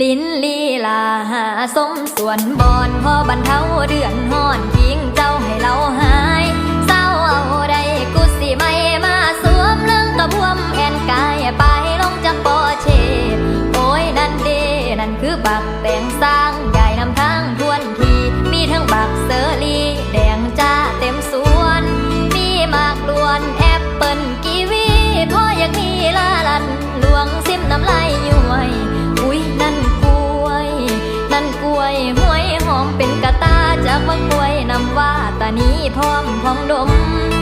ลิ้นลีลาหาสมส่วนบอนพอบรรเทาเดือนห้อนทิ้งเจ้าให้เราหายเศร้าเอาใดกูสิไม่มาสวมเรื่องกระพวมแอนกายไปลงจากปอเชโอ้ยนั่นเดนั่นคือบักแต่งสร้าง วยห้วยหอมเป็นกระตาจากว่ากลวยนำว่าตานี้พร้อมพองดมย่างแล้วกลมสม